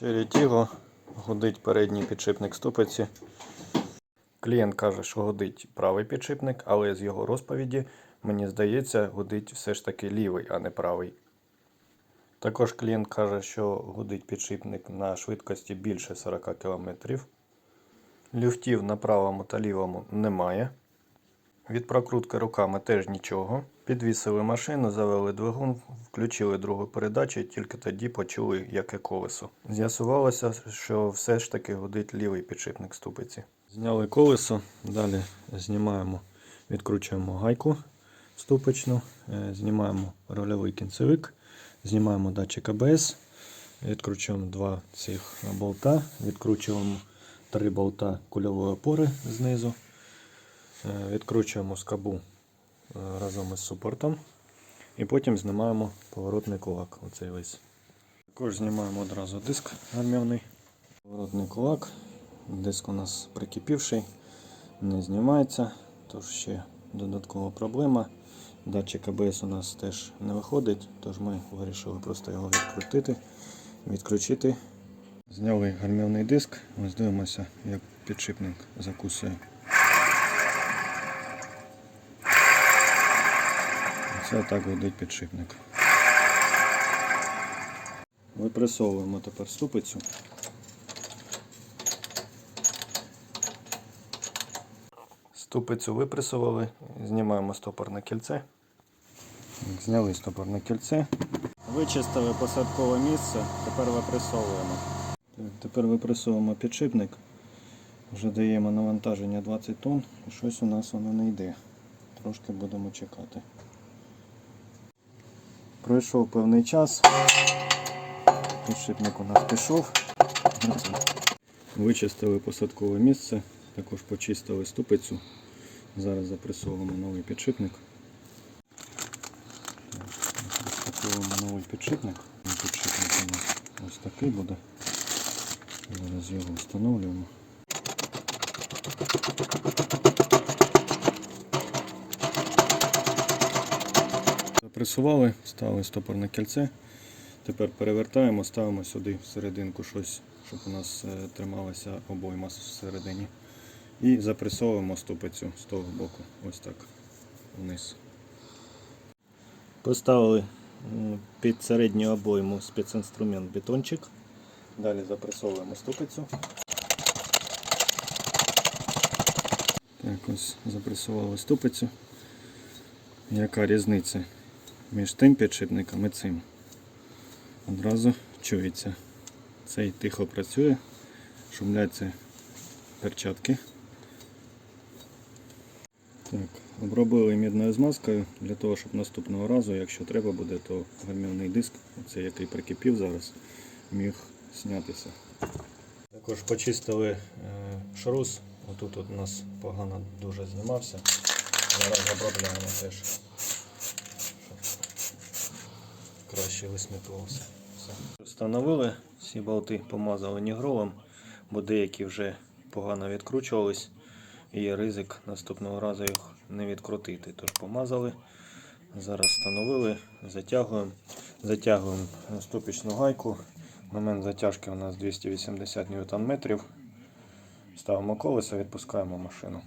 Черетіго гудить передній підшипник ступиці. Клієнт каже, що гудить правий підшипник, але з його розповіді, мені здається, гудить все ж таки лівий, а не правий. Також клієнт каже, що гудить підшипник на швидкості більше 40 км. Люфтів на правому та лівому немає. Від прокрутки руками теж нічого. Підвісили машину, завели двигун, включили другу передачу і тільки тоді почули, яке колесо. З'ясувалося, що все ж таки гудить лівий підшипник ступиці. Зняли колесо, далі знімаємо, відкручуємо гайку ступичну, е, знімаємо рольовий кінцевик, знімаємо датчик АБС, відкручуємо два цих болта, відкручуємо три болта кульової опори знизу. Е, Відкручуємо скобу е, разом із супортом. І потім знімаємо поворотний кулак. Оцей весь. Також знімаємо одразу диск гальмівний. Поворотний кулак. Диск у нас прикипівший, не знімається, тож ще додаткова проблема. Датчик АБС у нас теж не виходить, тож ми вирішили просто його відкрутити, відключити. Зняли гальмівний диск, ось дивимося, як підшипник закусує. Це так гудить підшипник. Випресовуємо тепер ступицю. Ступицю випресували, знімаємо стопорне кільце. Зняли стопорне кільце. Вичистили посадкове місце, тепер випресовуємо. Так, тепер випресовуємо підшипник. Вже даємо навантаження 20 тонн і щось у нас воно не йде. Трошки будемо чекати. Пройшов певний час. Підшипник у нас пішов. Вичистили посадкове місце, також почистили ступицю. Зараз запресовуємо новий підшипник. Розпаковуємо новий підшипник. Підшипник у нас ось такий буде. Зараз його встановлюємо. Запресували, ставили стопорне кільце. Тепер перевертаємо, ставимо сюди всерединку щось, щоб у нас е, трималася обойма всередині. І запресовуємо ступицю з того боку. Ось так вниз. Поставили під середню обойму спецінструмент бетончик. Далі запресовуємо ступицю. Так, ось запресували ступицю. Яка різниця між тим підшипником і цим? Одразу чується. Цей тихо працює, шумляться перчатки. Так, обробили мідною змазкою для того, щоб наступного разу, якщо треба буде, то гальмівний диск, цей який прикипів зараз, міг знятися. Також почистили е, шрус. Отут от у нас погано дуже знімався. Зараз обробляємо теж, щоб краще висмітувався. Встановили, всі болти помазали нігролом, бо деякі вже погано відкручувались. І є ризик наступного разу їх не відкрутити. Тож помазали. Зараз встановили, затягуємо. Затягуємо ступічну гайку. Момент затяжки у нас 280 Нм. Ставимо колесо, відпускаємо машину.